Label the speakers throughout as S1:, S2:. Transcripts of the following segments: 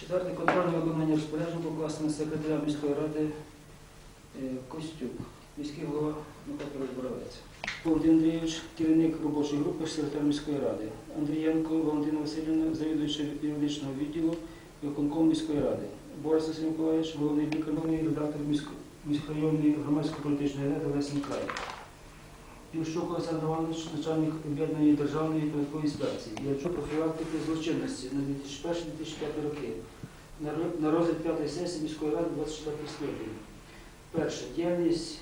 S1: Четверте контрольне виконання розпорядження покласти на секретаря міської ради е, Костюк, міський голова Михайло Боровець. Володимир Андрійович, керівник робочої групи, секретар міської ради. Андрієнко Валентина Васильівна, завідуючий юридичного відділу виконкому міської ради. Борис Василь Миколаївич, головний лікар, головний редактор міськрайонної громадсько-політичної газети Лесін край. Півщук Олександр Іванович, начальник об'єднаної державної податкової інспекції. Ячу профілактики злочинності на 2001-2005 роки. На розгляд п'ятої сесії міської ради 24 скликання. Перше. Діяльність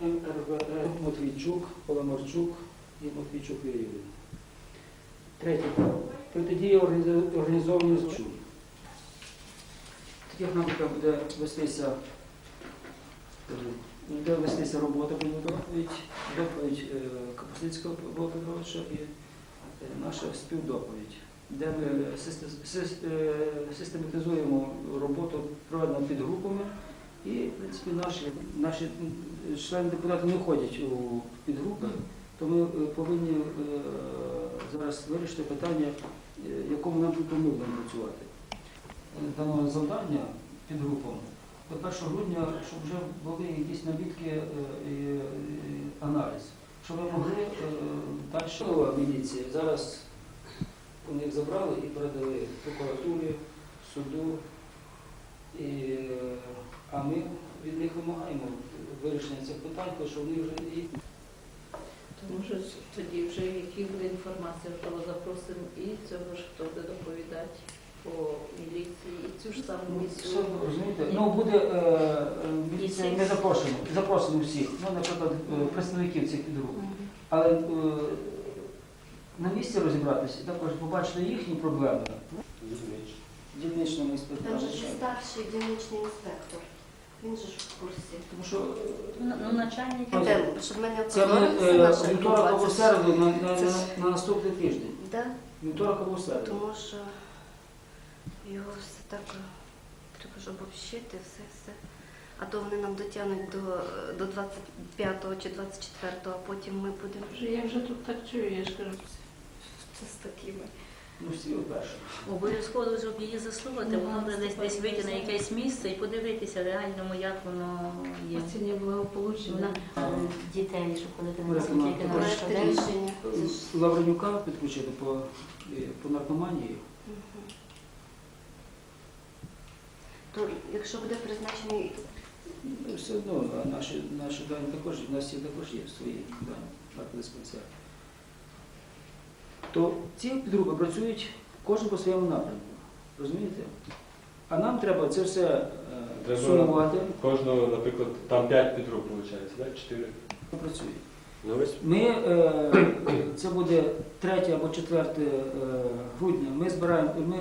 S1: МРВЕ Матвійчук, Паламарчук і Матвійчук Юрій Юрійович. Третє. Протидія організованому злочину. Тоді нам буде вестися е, буде робота, буде доповідь, доповідь е, Капустицького Павла і е, наша співдоповідь, де ми е, систематизуємо роботу, проведену під групами, і, в принципі, наші, наші члени депутати не входять у підгрупи, то ми повинні зараз вирішити питання, якому нам ми працювати. Дано завдання під групом до 1 грудня, щоб вже були якісь набітки е, і, аналіз, щоб ми могли е, далі. Нова міліція зараз у них забрали і передали прокуратурі, суду. І, а ми від них вимагаємо вирішення цих питань, тому що вони вже і
S2: Тому що тоді вже які буде інформація, що запросимо і цього ж хто буде доповідати по міліції, і цю ж саму
S1: Ну,
S2: місію.
S1: все, розумієте? Ну буде е, е, міліція, ми запрошуємо, запросимо всіх, ну, наприклад, е, представників цих підгруп. Але е, на місці розібратися, також побачити їхні проблеми. Дільничному інспектору.
S3: Там же ще старший дільничний інспектор. Він же ж в курсі.
S1: Тому що
S2: Ну, ну, начальник
S3: щоб ми не
S1: це ми е,
S3: наша
S1: вівторок або
S3: група.
S1: середу на, на,
S3: це
S1: на, на наступний тиждень.
S3: Да?
S1: Вівторок або середу.
S3: Тому що його все так е, треба ж обобщити, все, все. А то вони нам дотягнуть до, до 25 чи 24, а потім ми будемо.
S2: Вже я вже тут так чую, я ж кажу, це з такими.
S1: Ну всі вперше.
S4: Обов'язково щоб її заслухати,
S2: Ну,
S4: воно буде десь десь вийти на якесь місце і подивитися реальному, як воно є.
S2: Оцінює благополуччя.
S4: Вона е, дітей, ходити на
S1: Порядок
S4: дискотеки, на
S3: рішення.
S1: Лавренюка підключити по, е, по наркоманії.
S3: Мгм. То якщо буде призначений
S1: Ну, Все одно, а наші, наші дані також, у нас всі також є свої дані наркодиспансер. То ці підгрупи працюють кожен по своєму напрямку. Розумієте? А нам треба це все е,
S5: Треба-
S1: сумувати,
S5: Кожного, наприклад, там 5 підгруп виходить, так? 4.
S1: працює.
S5: Ну ось
S1: Ми, е, це буде 3 або 4 е, грудня, ми збираємо, ми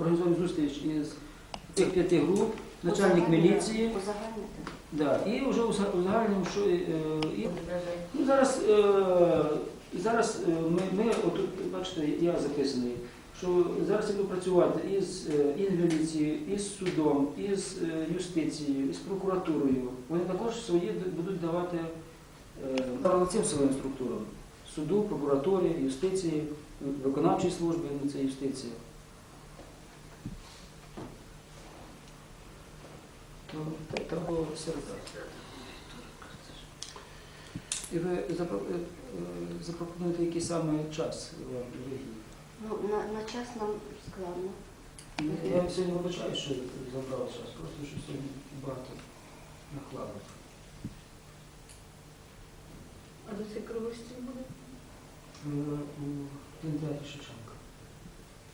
S1: організуємо зустріч із цих п'яти груп, начальник міліції, да, і вже уза- узагальнимо, що е, і Ну, зараз, е, зараз е, ми, ми отут, бачите, я записаний, що зараз я буду працювати із, е, із судом, із е, юстицією, із прокуратурою. Вони також свої будуть давати е, цим силовим структурам. Суду, прокуратурі, юстиції, виконавчій службі, це юстиція. То так, все робити. І ви е, е, запропонуєте який саме час вам?
S3: Ну, на, на час нам складно.
S1: Ну, Я сьогодні вибачаю, що забрав час, просто що сьогодні багато накладно.
S2: А до цих круглих стіл буде?
S1: Е, У кінотеатрі Шевченка.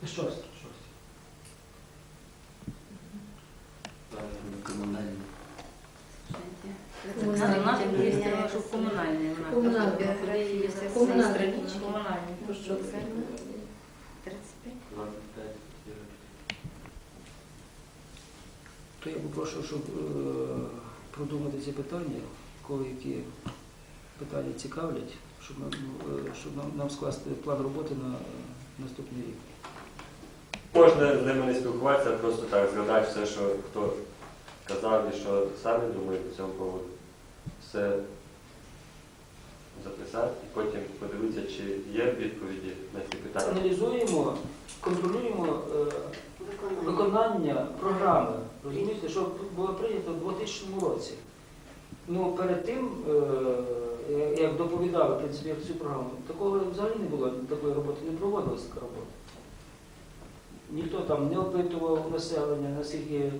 S1: Щось, щось.
S4: Є, що комунальний.
S3: Біографія, це
S2: Комунальний.
S4: Комунальний.
S2: Ну, що це?
S3: 35.
S5: 25.
S1: То я попрошу, щоб е, продумати ці питання, коли які питання цікавлять, щоб нам, е, щоб нам, нам скласти план роботи на е, наступний рік.
S5: Можна з ними не спілкуватися, просто так згадати все, що хто казав і що самі думають по цьому поводу. Все записати і потім подивитися, чи є відповіді на ці питання.
S1: Аналізуємо, контролюємо е,
S3: Виконання.
S1: програми. Розумієте, що було прийнято в 2000 році. Ну, перед тим, е, як доповідали в принципі, цю програму, такого взагалі не було, такої роботи не проводилася така робота. Ніхто там не опитував населення, наскільки.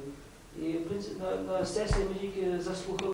S1: І в принципі на, на сесії ми тільки заслухали.